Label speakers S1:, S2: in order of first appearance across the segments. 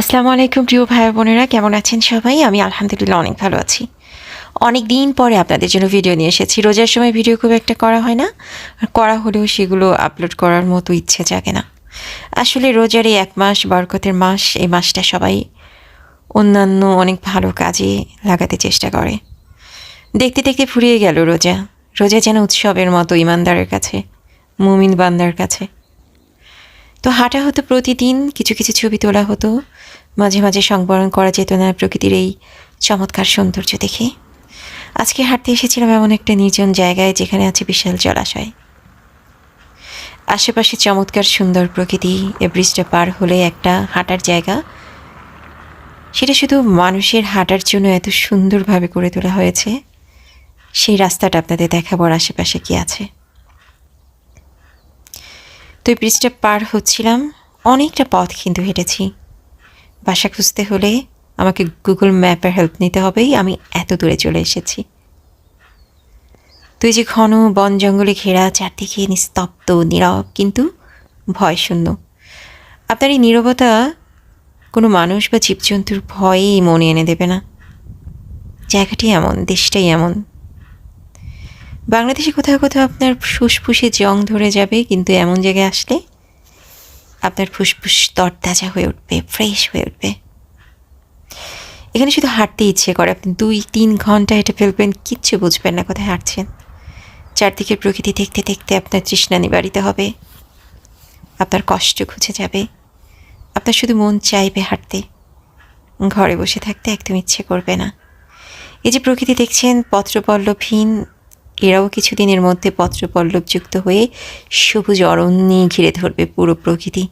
S1: আসসালামু আলাইকুম, প্রিয় ভাই বোনেরা। কেমন আছেন সবাই? আমি আলহামদুলিল্লাহ অনেক ভালো আছি। অনেক দিন পরে আপনাদের জন্য ভিডিও নিয়ে এসেছি। রোজার সময় ভিডিও খুব একটা করা হয় না। আর করা হলেও সেগুলো আপলোড করার মতো ইচ্ছে জাগে না। আসলে রোজার এই এক মাস, বরকতের মাস, এই মাসটা সবাই অন্যান্য অনেক ভালো কাজে লাগাতে চেষ্টা করে। দেখতে দেখতে ফুরিয়ে গেল রোজা। রোজা যেন উৎসবের মতো, ইমানদারের কাছে, মুমিন বান্দার কাছে। তো হাঁটা হতো প্রতিদিন, কিছু কিছু ছবি তোলা হতো। মাঝে মাঝে সংবরণ করা যেত না প্রকৃতির এই চমৎকার সৌন্দর্য দেখে। আজকে হাঁটতে এসেছিলাম এমন একটা নির্জন জায়গায় যেখানে আছে বিশাল জলাশয়। আশেপাশে চমৎকার সুন্দর প্রকৃতি, এ ব্রিজটা পার হলে একটা হাঁটার জায়গা। সেটা শুধু মানুষের হাঁটার জন্য এত সুন্দরভাবে করে তোলা হয়েছে। সেই রাস্তাটা আপনাদের দেখাবার আশেপাশে কি আছে। এই ব্রিজটা পার হচ্ছিলাম, অনেকটা পথ কিন্তু হেঁটেছি। বাসা খুঁজতে হলে আমাকে গুগল ম্যাপের হেল্প নিতে হবেই, আমি এত দূরে চলে এসেছি। তুই যে ঘন বন জঙ্গলে ঘেরা, চারদিকে নিস্তব্ধ, নীরব, কিন্তু ভয় শূন্য আপনার এই নীরবতা কোনো মানুষ বা জীবজন্তুর ভয়েই মনে এনে দেবে না। জায়গাটি এমন, দেশটাই এমন। বাংলাদেশে কোথাও কোথাও আপনার ফুসফুসে জং ধরে যাবে, কিন্তু এমন জায়গায় আসলে আপনার ফুসফুস তরতাজা হয়ে উঠবে ফ্রেশ হয়ে উঠবে। এখানে শুধু হাঁটতে ইচ্ছে করে, আপনি দুই, তিন ঘণ্টা হেঁটে ফেলবেন, কিচ্ছু বুঝবেন না কোথায় হাঁটছেন। চারদিকের প্রকৃতি দেখতে দেখতে আপনার তৃষ্ণা নিবারিত হবে, আপনার কষ্ট খুঁজে যাবে, আপনার শুধু মন চাইবে হাঁটতে। ঘরে বসে থাকতে একদম ইচ্ছে করবে না। এই যে প্রকৃতি দেখছেন, পত্রপল্লবহীন এরাও কিছুদিনের মধ্যে পত্রপল্লবযুক্ত হয়ে সবুজ অরণ্যে ঘিরে ধরবে পুরো প্রকৃতি।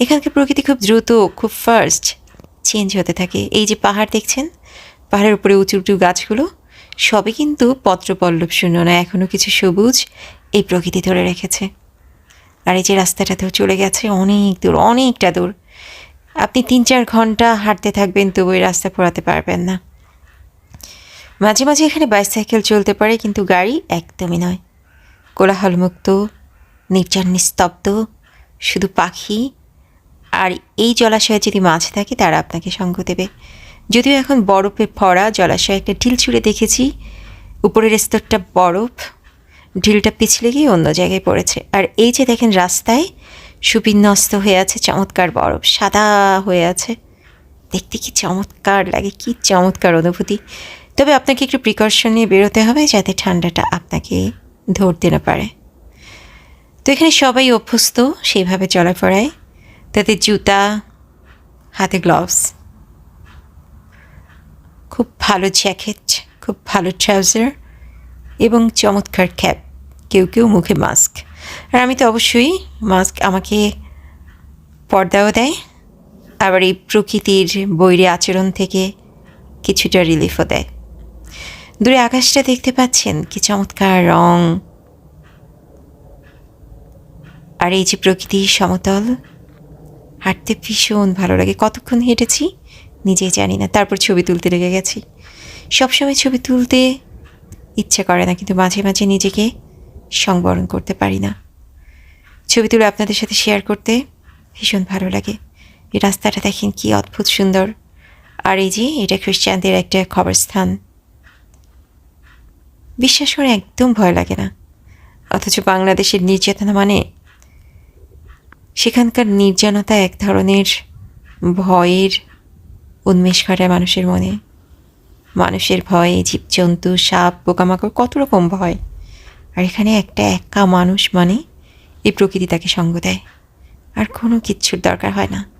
S1: এখানকার প্রকৃতি খুব দ্রুত, খুব ফার্স্ট চেঞ্জ হতে থাকে। এই যে পাহাড় দেখছেন, পাহাড়ের উপরে উঁচু উঁচু গাছগুলো, সবই কিন্তু পত্রপল্লব শূন্য না এখনও কিছু সবুজ এই প্রকৃতি ধরে রেখেছে। আর এই যে রাস্তাটাতেও চলে গেছে অনেক দূর, অনেকটা দূর। আপনি তিন চার ঘণ্টা হাঁটতে থাকবেন, তবু এই রাস্তা পোড়াতে পারবেন না। মাঝে মাঝে এখানে বাইসাইকেল চলতে পারে, কিন্তু গাড়ি একদমই নয়। কোলাহলমুক্ত, নির্জন নিস্তব্ধ, শুধু পাখি। আর এই জলাশয়ে যদি মাছ থাকে, তারা আপনাকে সঙ্গ দেবে। যদিও এখন বরফে ভরা জলাশয়ে একটা ঢিল ছুঁড়ে দেখেছি। উপরের স্তরটা বরফ। ঢিলটা পিছলে গিয়ে অন্য জায়গায় পড়েছে। আর এই যে দেখেন রাস্তায় সুবিন্যস্ত হয়ে আছে চমৎকার বরফ, সাদা হয়ে আছে। দেখতে কি চমৎকার লাগে, কি চমৎকার অনুভূতি। তবে আপনাকে একটু প্রিকশন নিয়ে বেরোতে হবে যাতে ঠান্ডাটা আপনাকে ধরতে না পারে। তো এখানে সবাই অভ্যস্ত সেইভাবে চলাফেরায়। তাদের জুতা, হাতে গ্লাভস খুব ভালো জ্যাকেট খুব ভালো ট্রাউজার এবং চমৎকার ক্যাপ কেউ কেউ মুখে মাস্ক আর আমি তো অবশ্যই মাস্ক আমাকে পর্দাও দেয়। আবার এই প্রকৃতির বৈরী আচরণ থেকে কিছুটা রিলিফও দেয়। দূরে আকাশটা দেখতে পাচ্ছেন, কি চমৎকার রং। আর এই যে প্রকৃতি সমতল, হাঁটতে ভীষণ ভালো লাগে। কতক্ষণ হেঁটেছি? নিজেই জানি না। তারপর ছবি তুলতে লেগে গেছি। সবসময় ছবি তুলতে ইচ্ছে করে না, কিন্তু মাঝে মাঝে নিজেকে সংবরণ করতে পারি না। ছবি তুলে আপনাদের সাথে শেয়ার করতে ভীষণ ভালো লাগে। এই রাস্তাটা দেখেন কি অদ্ভুত সুন্দর। আর এই যে, এটা খ্রিস্টানদের একটা খবরস্থান বিশ্বাস করে একদম ভয় লাগে না। অথচ বাংলাদেশের নির্যাতনা মানে সেখানকার নির্জনতা এক ধরনের ভয়ের উন্মেষ ঘটায় মানুষের মনে। মানুষের ভয়ে, জীবজন্তু, সাপ, পোকামাকড়, কত রকম ভয়। আর এখানে একটা একা মানুষ মানে এই প্রকৃতি তাকে সঙ্গ দেয়। আর কোনো কিচ্ছুর দরকার হয় না।